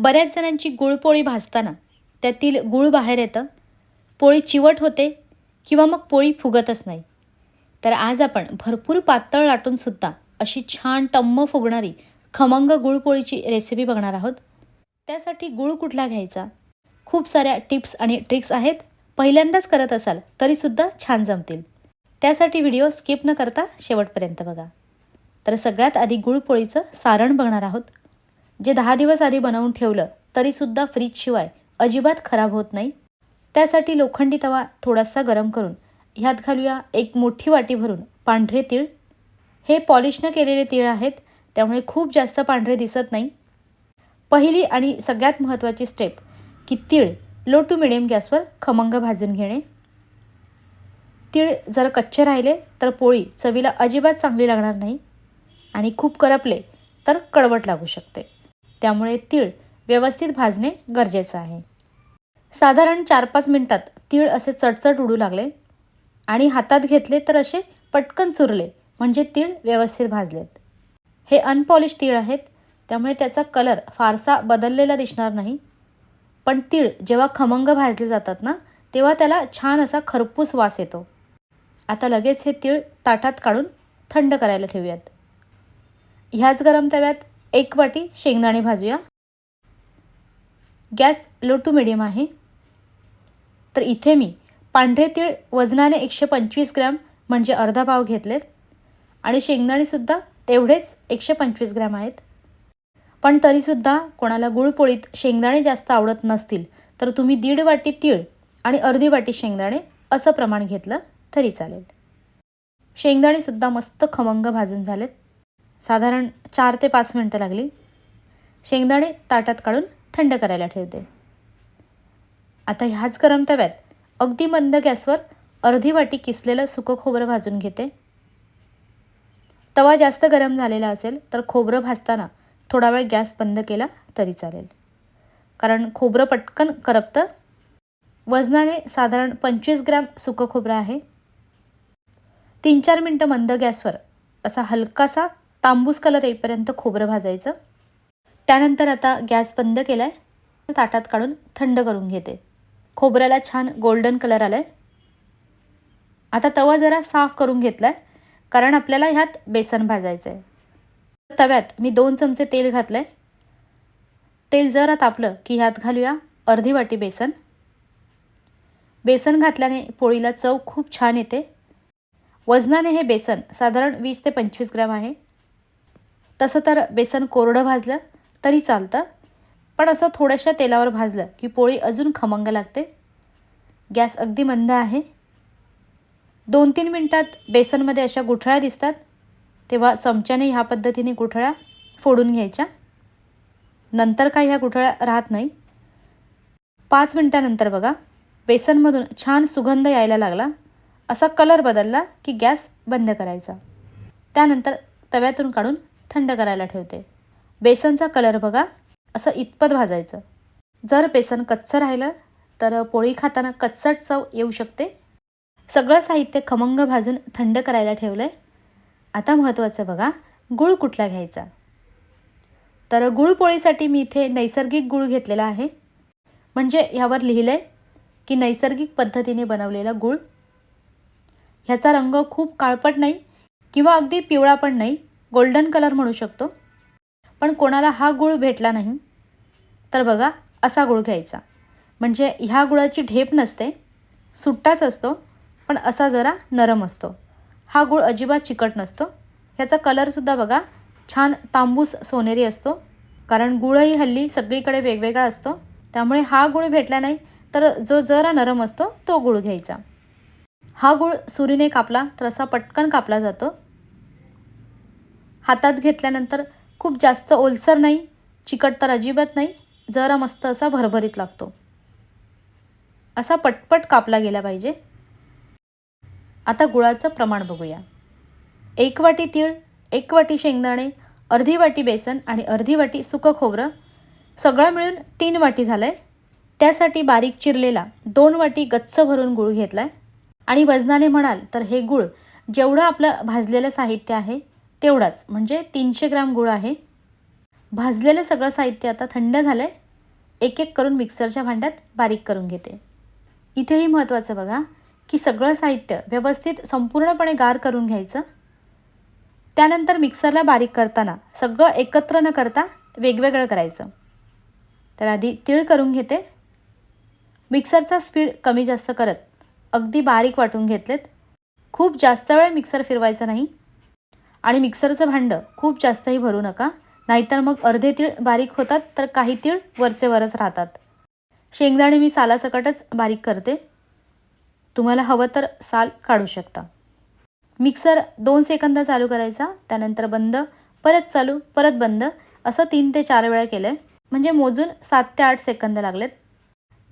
बऱ्याच जणांची गुळपोळी भाजताना त्यातील गुळ बाहेर येतं. पोळी चिवट होते किंवा मग पोळी फुगतच नाही. तर आज आपण भरपूर पातळ लाटूनसुद्धा अशी छान टम्म फुगणारी खमंग गुळपोळीची रेसिपी बघणार आहोत. त्यासाठी गुळ कुठला घ्यायचा? खूप साऱ्या टिप्स आणि ट्रिक्स आहेत. पहिल्यांदाच करत असाल तरीसुद्धा छान जमतील. त्यासाठी व्हिडिओ स्किप न करता शेवटपर्यंत बघा. तर सगळ्यात आधी गुळपोळीचं सारण बघणार आहोत. जे दहा दिवस आधी बनवून ठेवलं तरीसुद्धा फ्रीजशिवाय अजिबात खराब होत नाही. त्यासाठी लोखंडी तवा थोडासा गरम करून ह्यात घालूया एक मोठी वाटी भरून पांढरे तीळ. हे पॉलिशनं केलेले तीळ आहेत त्यामुळे खूप जास्त पांढरे दिसत नाही. पहिली आणि सगळ्यात महत्त्वाची स्टेप की तीळ लो टू मिडियम गॅसवर खमंग भाजून घेणे. तीळ जर कच्चे राहिले तर पोळी चवीला अजिबात चांगली लागणार नाही आणि खूप करपले तर कडवट लागू शकते. त्यामुळे तीळ व्यवस्थित भाजणे गरजेचं आहे. साधारण चार पाच मिनटात तीळ असे चटचट उडू लागले आणि हातात घेतले तर असे पटकन चुरले म्हणजे तीळ व्यवस्थित भाजलेत. हे अनपॉलिश तीळ आहेत त्यामुळे त्याचा कलर फारसा बदललेला दिसणार नाही. पण तीळ जेव्हा खमंग भाजले जातात ना तेव्हा त्याला छान असा खरपूस वास येतो. आता लगेच हे तीळ ताटात काढून थंड करायला ठेवूयात. ह्याच गरम तव्यात एक वाटी शेंगदाणे भाजूया. गॅस लो टू मिडियम आहे. तर इथे मी पांढरे तीळ वजनाने एकशे पंचवीस ग्रॅम म्हणजे अर्धा पाव घेतलेत. आणि शेंगदाणेसुद्धा तेवढेच एकशे पंचवीस ग्रॅम आहेत. पण तरीसुद्धा कोणाला गुळपोळीत शेंगदाणे जास्त आवडत नसतील तर तुम्ही दीड वाटी तीळ आणि अर्धी वाटी शेंगदाणे असं प्रमाण घेतलं तरी चालेल. शेंगदाणेसुद्धा मस्त खमंग भाजून झालेत. साधारण चार ते पाच मिनटं लागली. शेंगदाणे ताटात काढून थंड करायला ठेवते. आता ह्याच गरम तव्यात अगदी मंद गॅसवर अर्धी वाटी किसलेलं सुकं खोबरं भाजून घेते. तवा जास्त गरम झालेला असेल तर खोबरं भाजताना थोडा वेळ गॅस बंद केला तरी चालेल. कारण खोबरं पटकन करपतं. वजनाने साधारण पंचवीस ग्रॅम सुकं खोबरं आहे. तीन चार मिनटं मंद गॅसवर असा हलकासा तांबूस कलर येईपर्यंत खोबरं भाजायचं. त्यानंतर आता गॅस बंद केला आहे ताटात काढून थंड करून घेते. खोबऱ्याला छान गोल्डन कलर आला आहे आता तवा जरा साफ करून घेतला आहे कारण आपल्याला ह्यात बेसन भाजायचं आहे तव्यात मी दोन चमचे तेल घातलं आहे तेल जरा तापलं की ह्यात घालूया अर्धी वाटी बेसन. बेसन घातल्याने पोळीला चव खूप छान येते. वजनाने हे बेसन साधारण वीस ते पंचवीस ग्रॅम आहे. तसं तर बेसन कोरडं भाजलं तरी चालतं पण असं थोड्याशा तेलावर भाजलं की पोळी अजून खमंग लागते. गॅस अगदी मंद आहे. दोन तीन मिनटात बेसनमध्ये अशा गुठळ्या दिसतात तेव्हा चमच्याने ह्या पद्धतीने गुठळ्या फोडून घ्यायच्या. नंतर काय ह्या गुठळ्या राहत नाही. पाच मिनटानंतर बघा बेसनमधून छान सुगंध यायला लागला. असा कलर बदलला की गॅस बंद करायचा. त्यानंतर तव्यातून काढून थंड करायला ठेवते. बेसनचा कलर बघा असं इतपत भाजायचं. जर बेसन कच्चं राहिलं तर पोळी खाताना कच्चट चव येऊ शकते. सगळं साहित्य खमंग भाजून थंड करायला ठेवलं आहे आता महत्त्वाचं बघा गूळ कुठला घ्यायचा? तर गुळपोळीसाठी मी इथे नैसर्गिक गूळ घेतलेला आहे. म्हणजे ह्यावर लिहिलं आहे की नैसर्गिक पद्धतीने बनवलेला गूळ. ह्याचा रंग खूप काळपट नाही किंवा अगदी पिवळा पण नाही. गोल्डन कलर म्हणू शकतो. पण कोणाला हा गूळ भेटला नाही तर बघा असा गूळ घ्यायचा. म्हणजे ह्या गुळाची ढेप नसते सुट्टाच असतो पण असा जरा नरम असतो. हा गूळ अजिबात चिकट नसतो. ह्याचा कलरसुद्धा बघा छान तांबूस सोनेरी असतो. कारण गुळही हल्ली सगळीकडे वेगवेगळा असतो. त्यामुळे हा गूळ भेटला नाही तर जो जरा नरम असतो तो गूळ घ्यायचा. हा गूळ सुरीने कापला तर असा पटकन कापला जातो. हातात घेतल्यानंतर खूप जास्त ओलसर नाही चिकट तर अजिबात नाही जरा मस्त असा भरभरीत लागतो. असा पटपट कापला गेला पाहिजे. आता गुळाचं प्रमाण बघूया. एक वाटी तीळ एक वाटी शेंगदाणे अर्धी वाटी बेसन आणि अर्धी वाटी सुकं खोबरं सगळं मिळून तीन वाटी झालं आहे त्यासाठी बारीक चिरलेला दोन वाटी गच्च भरून गुळ घेतला आहे आणि वजनाने म्हणाल तर हे गूळ जेवढं आपलं भाजलेलं साहित्य आहे तेवढाच. म्हणजे तीनशे ग्रॅम गूळ आहे. भाजलेलं सगळं साहित्य आता थंड झालं आहे एक एक करून मिक्सरच्या भांड्यात बारीक करून घेते. इथेही महत्त्वाचं बघा की सगळं साहित्य व्यवस्थित संपूर्णपणे गार करून घ्यायचं. त्यानंतर मिक्सरला बारीक करताना सगळं एकत्र न करता वेगवेगळं करायचं. तर आधी तीळ करून घेते. मिक्सरचा स्पीड कमी जास्त करत अगदी बारीक वाटून घेतलेत. खूप जास्त वेळ मिक्सर फिरवायचा नाही. आणि मिक्सरचं भांडं खूप जास्तही भरू नका. नाहीतर मग अर्धे तीळ बारीक होतात तर काही तीळ वरचे वरच राहतात. शेंगदाणे मी सालासकटच बारीक करते. तुम्हाला हवं तर साल काढू शकता. मिक्सर दोन सेकंद चालू करायचा त्यानंतर बंद परत चालू परत बंद असं तीन ते चार वेळा केलं आहे म्हणजे मोजून सात ते आठ सेकंद लागलेत.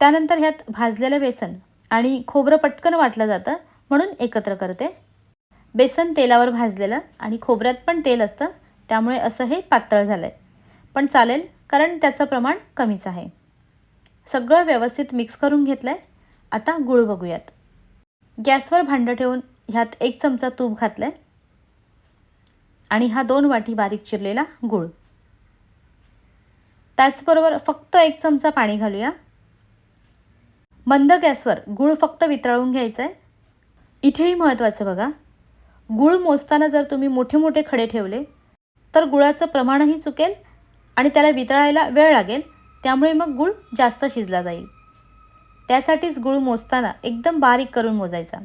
त्यानंतर ह्यात भाजलेलं बेसन आणि खोबरं पटकन वाटलं जातं म्हणून एकत्र करते. बेसन तेलावर भाजलेलं आणि खोबऱ्यात पण तेल असतं त्यामुळे असं हे पातळ झालं आहे पण चालेल कारण त्याचं प्रमाण कमीच आहे. सगळं व्यवस्थित मिक्स करून घेतलं आहे आता गुळ बघूयात. गॅसवर भांडं ठेवून ह्यात एक चमचा तूप घातलं आहे आणि हा दोन वाटी बारीक चिरलेला गुळ. त्याचबरोबर फक्त एक चमचा पाणी घालूया. मंद गॅसवर गूळ फक्त वितळवून घ्यायचं आहे इथेही महत्त्वाचं बघा. गूळ मोजताना जर तुम्ही मोठे मोठे खडे ठेवले तर गुळाचं प्रमाणही चुकेल आणि त्याला वितळायला वेळ लागेल त्यामुळे मग गूळ जास्त शिजला जाईल. त्यासाठीच गूळ मोजताना एकदम बारीक करून मोजायचा.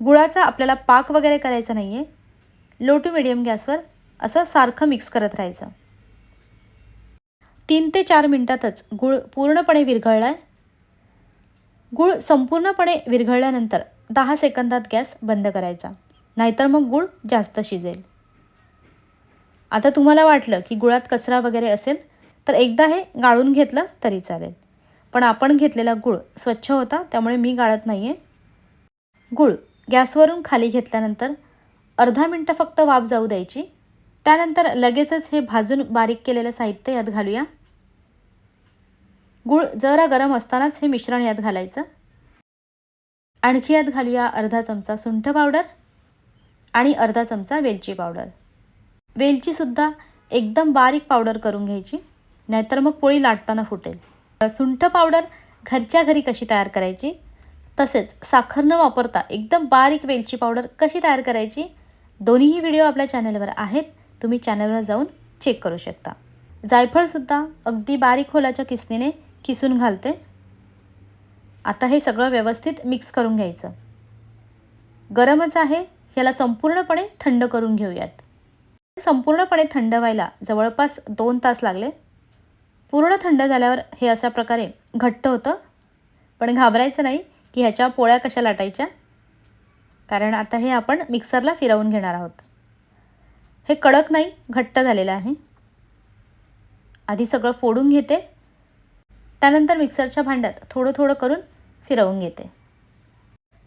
गुळाचा आपल्याला पाक वगैरे करायचा नाही आहे लो टू मिडियम गॅसवर असं सारखं मिक्स करत राहायचं. तीन ते चार मिनटातच गूळ पूर्णपणे विरघळला आहे गूळ संपूर्णपणे विरघळल्यानंतर दहा सेकंदात गॅस बंद करायचा. नाहीतर मग गूळ जास्त शिजेल. आता तुम्हाला वाटलं की गुळात कचरा वगैरे असेल तर एकदा हे गाळून घेतलं तरी चालेल. पण आपण घेतलेला गूळ स्वच्छ होता त्यामुळे मी गाळत नाही आहे गूळ गॅसवरून खाली घेतल्यानंतर अर्धा मिनटं फक्त वाफ जाऊ द्यायची. त्यानंतर लगेचच हे भाजून बारीक केलेलं साहित्य यात घालूया. गूळ जरा गरम असतानाच हे मिश्रण यात घालायचं. आणखी यात घालूया अर्धा चमचा सुंठ पावडर. आणि अर्धा चमचा वेलची पावडर. वेलचीसुद्धा एकदम बारीक पावडर करून घ्यायची नाहीतर मग पोळी लाटताना फुटेल. सुंठ पावडर घरच्या घरी कशी तयार करायची? तसेच साखर न वापरता एकदम बारीक वेलची पावडर कशी तयार करायची? दोन्हीही व्हिडिओ आपल्या चॅनलवर आहेत तुम्ही चॅनलवर जाऊन चेक करू शकता. जायफळसुद्धा अगदी बारीक खोलाच्या किसनीने किसून घालते. आता हे सगळं व्यवस्थित मिक्स करून घ्यायचं. गरमच आहे ह्याला संपूर्णपणे थंड करून घेऊयात. संपूर्णपणे थंड व्हायला जवळपास दोन तास लागले. पूर्ण थंड झाल्यावर हे अशा प्रकारे घट्ट होतं. पण घाबरायचं नाही की ह्याच्या पोळ्या कशा लाटायच्या. कारण आता हे आपण मिक्सरला फिरवून घेणार आहोत. हे कडक नाही घट्ट झालेलं आहे. आधी सगळं फोडून घेते. त्यानंतर मिक्सरच्या भांड्यात थोडं थोडं करून फिरवून घेते.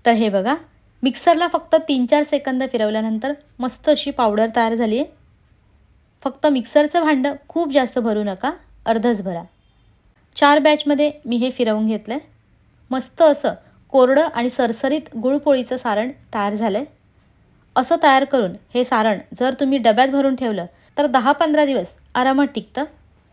तर हे बघा मिक्सरला फक्त तीन चार सेकंद फिरवल्यानंतर मस्त अशी पावडर तयार झाली आहे फक्त मिक्सरचं भांडं खूप जास्त भरू नका अर्धच भरा. चार बॅचमध्ये मी हे फिरवून घेतलं आहे मस्त असं कोरडं आणि सरसरीत गुळपोळीचं सारण तयार झालं आहे असं तयार करून हे सारण जर तुम्ही डब्यात भरून ठेवलं तर दहा पंधरा दिवस आरामात टिकतं.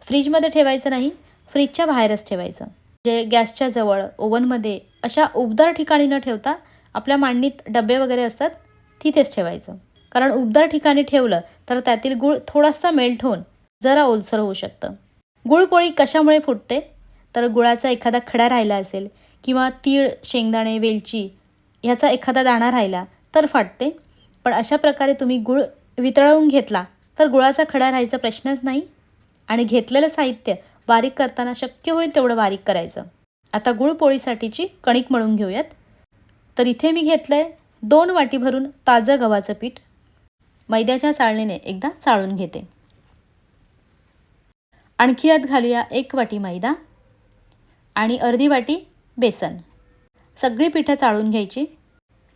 फ्रीजमध्ये ठेवायचं नाही फ्रीजच्या बाहेरच ठेवायचं. जे गॅसच्या जवळ ओव्हनमध्ये अशा उबदार ठिकाणी न ठेवता आपल्या मांडणीत डबे वगैरे असतात तिथेच ठेवायचं. कारण उबदार ठिकाणी ठेवलं तर त्यातील गूळ थोडासा मेल्ट होऊन जरा ओलसर होऊ शकतं. गुळपोळी कशामुळे फुटते? तर गुळाचा एखादा खडा राहिला असेल किंवा तीळ शेंगदाणे वेलची ह्याचा एखादा दाणा राहिला तर फाटते. पण अशा प्रकारे तुम्ही गुळ वितळवून घेतला तर गुळाचा खडा राहायचा प्रश्नच नाही. आणि घेतलेलं साहित्य बारीक करताना शक्य होईल तेवढं बारीक करायचं. आता गुळपोळीसाठीची कणिक मळून घेऊयात. तर इथे मी घेतलं आहे दोन वाटी भरून ताजं गव्हाचं पीठ. मैद्याच्या चाळणीने एकदा चाळून घेते. आणखी यात घालूया एक वाटी मैदा आणि अर्धी वाटी बेसन. सगळी पिठं चाळून घ्यायची.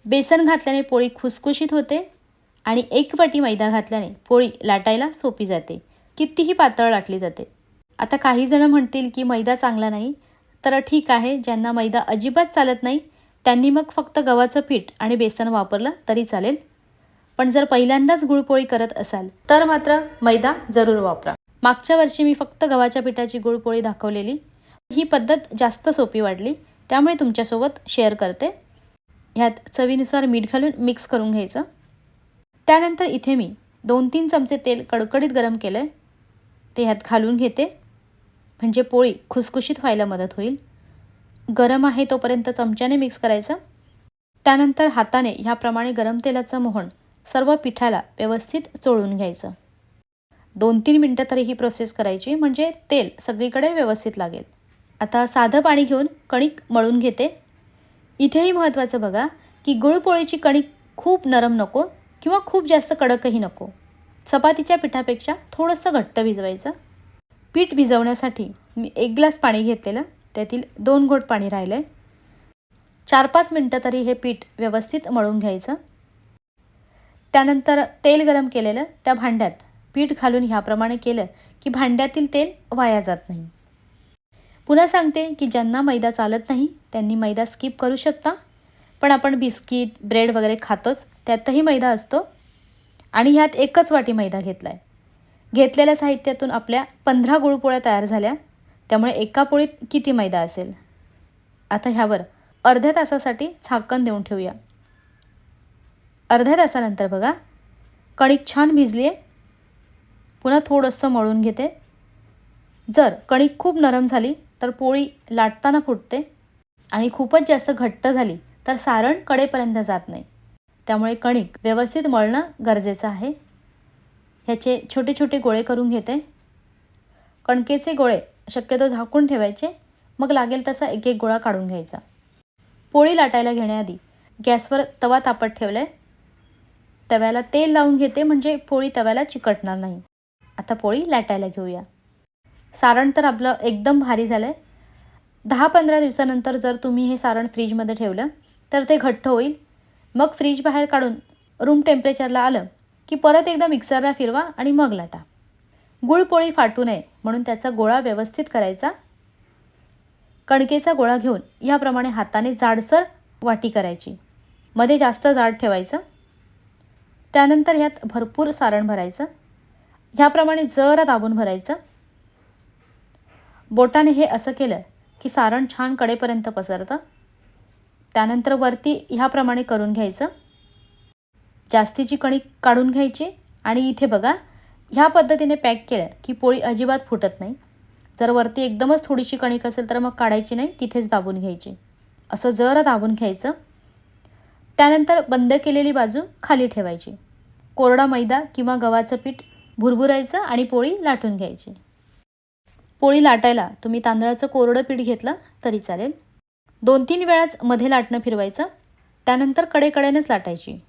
बेसन घातल्याने पोळी खुसखुशीत होते आणि एक वाटी मैदा घातल्याने पोळी लाटायला सोपी जाते. कितीही पातळ लाटली जाते. आता काही जण म्हणतील की मैदा चांगला नाही. तर ठीक आहे ज्यांना मैदा अजिबात चालत नाही त्यांनी मग फक्त गव्हाचं पीठ आणि बेसन वापरलं तरी चालेल. पण जर पहिल्यांदाच गुळपोळी करत असाल तर मात्र मैदा जरूर वापरा. मागच्या वर्षी मी फक्त गव्हाच्या पिठाची गुळपोळी दाखवलेली. ही पद्धत जास्त सोपी वाटली त्यामुळे तुमच्यासोबत शेअर करते. ह्यात चवीनुसार मीठ घालून मिक्स करून घ्यायचं. त्यानंतर इथे मी दोन तीन चमचे तेल कडकडीत गरम केलं आहे ते ह्यात घालून घेते. म्हणजे पोळी खुसखुशीत व्हायला मदत होईल. गरम आहे तोपर्यंत चमच्याने मिक्स करायचं. त्यानंतर हाताने ह्याप्रमाणे गरम तेलाचं मोहन सर्व पिठाला व्यवस्थित चोळून घ्यायचं. दोन तीन मिनटं तरी ही प्रोसेस करायची म्हणजे तेल सगळीकडे व्यवस्थित लागेल. आता साधं पाणी घेऊन कणिक मळून घेते. इथेही महत्त्वाचं बघा की गुळपोळीची कणिक खूप नरम नको किंवा खूप जास्त कडकही नको. चपातीच्या पिठापेक्षा थोडंसं घट्ट भिजवायचं. पीठ भिजवण्यासाठी मी एक ग्लास पाणी घेतलेलं. त्यातील दोन घोट पाणी राहिलं आहे चार पाच मिनटं तरी हे पीठ व्यवस्थित मळून घ्यायचं. त्यानंतर तेल गरम केलेलं त्या भांड्यात पीठ घालून ह्याप्रमाणे केलं की भांड्यातील तेल वाया जात नाही. पुन्हा सांगते की ज्यांना मैदा चालत नाही त्यांनी मैदा स्किप करू शकता. पण आपण बिस्किट ब्रेड वगैरे खातोच त्यातही मैदा असतो. आणि ह्यात एकच वाटी मैदा घेतला आहे घेतलेल्या साहित्यातून आपल्या पंधरा गुळपोळ्या तयार झाल्या. त्यामुळे एका पोळीत किती मैदा असेल? आता ह्यावर अर्ध्या तासासाठी झाकण देऊन ठेवूया. अर्ध्या तासानंतर बघा कणिक छान भिजली आहे पुन्हा थोडंसं मळून घेते. जर कणिक खूप नरम झाली तर पोळी लाटताना फुटते. आणि खूपच जास्त घट्ट झाली तर सारण कडेपर्यंत जात नाही. त्यामुळे कणिक व्यवस्थित मळणं गरजेचं आहे. ह्याचे छोटे छोटे गोळे करून घेते. कणकेचे गोळे शक्यतो झाकून ठेवायचे. मग लागेल तसा एक एक गोळा काढून घ्यायचा. पोळी लाटायला घेण्याआधी गॅसवर तवा तापत ठेवला आहे तव्याला तेल लावून घेते म्हणजे पोळी तव्याला चिकटणार नाही. आता पोळी लाटायला घेऊया. सारण तर आपलं एकदम भारी झालं आहे दहा पंधरा दिवसानंतर जर तुम्ही हे सारण फ्रीजमध्ये ठेवलं तर ते घट्ट होईल. मग फ्रीज बाहेर काढून रूम टेम्परेचरला आलं की परत एकदा मिक्सरला फिरवा आणि मग लाटा. गुळपोळी फाटू नये म्हणून त्याचा गोळा व्यवस्थित करायचा. कणकेचा गोळा घेऊन याप्रमाणे हाताने जाडसर वाटी करायची. मध्ये जास्त जाड ठेवायचं. त्यानंतर ह्यात भरपूर सारण भरायचं. ह्याप्रमाणे जरा दाबून भरायचं. बोटाने हे असं केलं की सारण छान कडेपर्यंत पसरतं. त्यानंतर वरती ह्याप्रमाणे करून घ्यायचं. जास्तीची कणिक काढून घ्यायची आणि इथे बघा ह्या पद्धतीने पॅक केल्या की पोळी अजिबात फुटत नाही. जर वरती एकदमच थोडीशी कणिक असेल तर मग काढायची नाही तिथेच दाबून घ्यायची. असं जरा दाबून घ्यायचं. त्यानंतर बंद केलेली बाजू खाली ठेवायची. कोरडा मैदा किंवा गव्हाचं पीठ भुरभुरायचं आणि पोळी लाटून घ्यायची. पोळी लाटायला तुम्ही तांदळाचं कोरडं पीठ घेतलं तरी चालेल. दोन तीन वेळाच मध्ये लाटणं फिरवायचं. त्यानंतर कडेकड्यानेच लाटायची.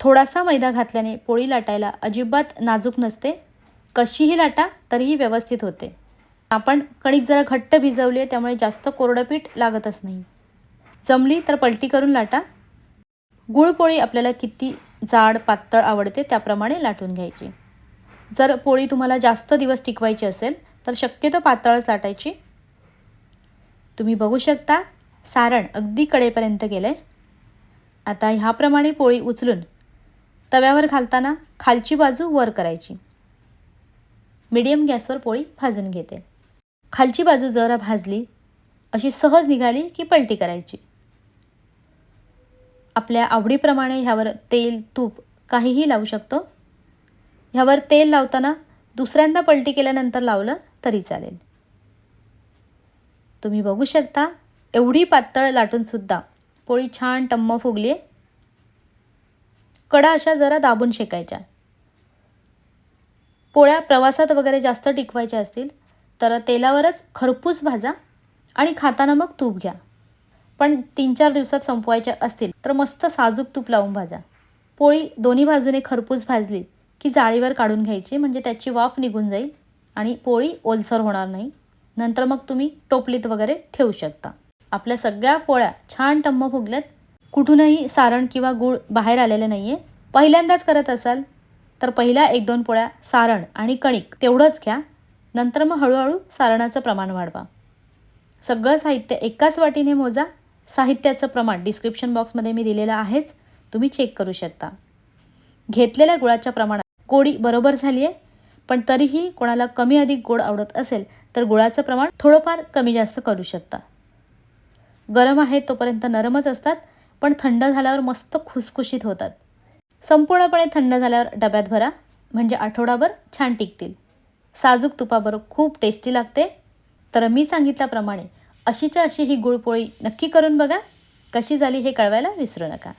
थोडासा मैदा घातल्याने पोळी लाटायला अजिबात नाजूक नसते. कशीही लाटा तरीही व्यवस्थित होते. आपण कणिक जरा घट्ट भिजवली आहे त्यामुळे जास्त कोरडं पीठ लागतच नाही. जमली तर पलटी करून लाटा. गुळपोळी आपल्याला किती जाड पातळ आवडते त्याप्रमाणे लाटून घ्यायची. जर पोळी तुम्हाला जास्त दिवस टिकवायची असेल तर शक्यतो पातळच लाटायची. तुम्ही बघू शकता सारण अगदी कडेपर्यंत गेलं आहे आता ह्याप्रमाणे पोळी उचलून तव्यावर घालताना खालची बाजू वर करायची. मीडियम गॅसवर पोळी भाजून घेते. खालची बाजू जरा भाजली अशी सहज निघाली की पलटी करायची. आपल्या आवडीप्रमाणे ह्यावर तेल तूप काहीही लावू शकतो. ह्यावर तेल लावताना दुसऱ्यांदा पलटी केल्यानंतर लावलं तरी चालेल. तुम्ही बघू शकता एवढी पातळ लाटूनसुद्धा पोळी छान टम्म फुगली आहे कडा अशा जरा दाबून शेकायच्या. पोळ्या प्रवासात वगैरे जास्त टिकवायच्या असतील तर तेलावरच खरपूस भाजा आणि खाताना मग तूप घ्या. पण तीन चार दिवसात संपवायच्या असतील तर मस्त साजूक तूप लावून भाजा. पोळी दोन्ही बाजूने खरपूस भाजली की जाळीवर काढून घ्यायची म्हणजे त्याची वाफ निघून जाईल आणि पोळी ओलसर होणार नाही. नंतर मग तुम्ही टोपलीत वगैरे ठेवू शकता. आपल्या सगळ्या पोळ्या छान टम्म फुगल्यात कुठूनही सारण किंवा गूळ बाहेर आलेलं नाही आहे पहिल्यांदाच करत असाल तर पहिल्या एक दोन पोळ्या सारण आणि कणिक तेवढंच घ्या. नंतर मग हळूहळू सारणाचं प्रमाण वाढवा. सगळं साहित्य एकाच वाटीने मोजा. साहित्याचं प्रमाण डिस्क्रिप्शन बॉक्समध्ये मी दिलेलं आहेच. तुम्ही चेक करू शकता. घेतलेल्या गुळाच्या प्रमाणात गोडी बरोबर झाली आहे पण तरीही कोणाला कमी अधिक गोड आवडत असेल तर गुळाचं प्रमाण थोडंफार कमी जास्त करू शकता. गरम आहे तोपर्यंत नरमच असतात. पण थंड झाल्यावर मस्त खुसखुशीत होतात. संपूर्णपणे थंड झाल्यावर डब्यात भरा म्हणजे आठवडाभर छान टिकतील. साजूक तुपाबरोबर खूप टेस्टी लागते. तर मी सांगितल्याप्रमाणे अशीच्या अशी ही गुळपोळी नक्की करून बघा. कशी झाली हे कळवायला विसरू नका.